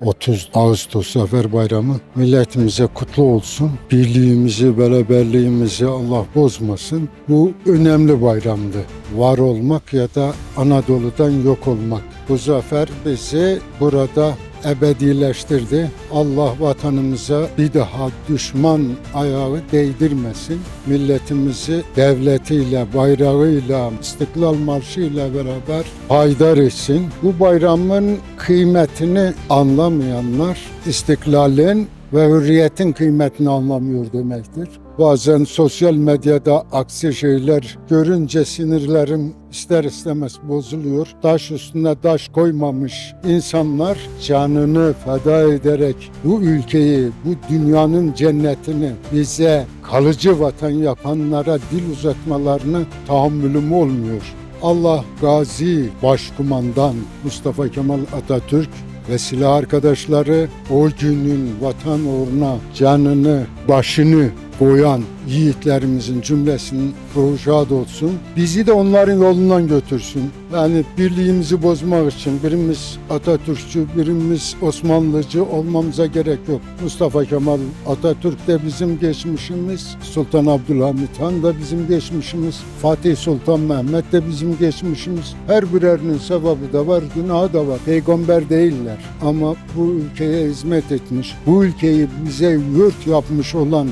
30 Ağustos Zafer Bayramı milletimize kutlu olsun. Birliğimizi, beraberliğimizi Allah bozmasın. Bu önemli bayramdı. Var olmak ya da Anadolu'dan yok olmak. Bu zafer bizi burada ebedileştirdi. Allah vatanımıza bir daha düşman ayağı değdirmesin. Milletimizi devletiyle, bayrağıyla, İstiklal Marşı'yla beraber haydar etsin. Bu bayramın kıymetini anlamayanlar istiklalin ve hürriyetin kıymetini anlamıyor demektir. Bazen sosyal medyada aksi şeyler görünce sinirlerim ister istemez bozuluyor. Taş üstüne taş koymamış insanlar canını feda ederek bu ülkeyi, bu dünyanın cennetini bize kalıcı vatan yapanlara dil uzatmalarını tahammülüm olmuyor. Allah Gazi Başkumandan Mustafa Kemal Atatürk ve silah arkadaşları o günün vatan uğruna canını, başını koyan yiğitlerimizin cümlesinin ruhu şad olsun. Bizi de onların yolundan götürsün. Yani birliğimizi bozmak için birimiz Atatürkçü, birimiz Osmanlıcı olmamıza gerek yok. Mustafa Kemal Atatürk de bizim geçmişimiz, Sultan Abdülhamit Han da bizim geçmişimiz, Fatih Sultan Mehmet de bizim geçmişimiz. Her birerinin sevabı da var, günahı da var. Peygamber değiller ama bu ülkeye hizmet etmiş, bu ülkeyi bize yurt yapmış olan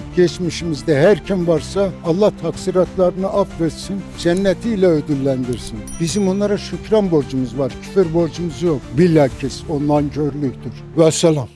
geçmişimizde her kim varsa Allah taksiratlarını affetsin, cennetiyle ödüllendirsin. Bizim onlara şükran borcumuz var, küfür borcumuz yok. Bilakis o nankörlüktür. Vesselam.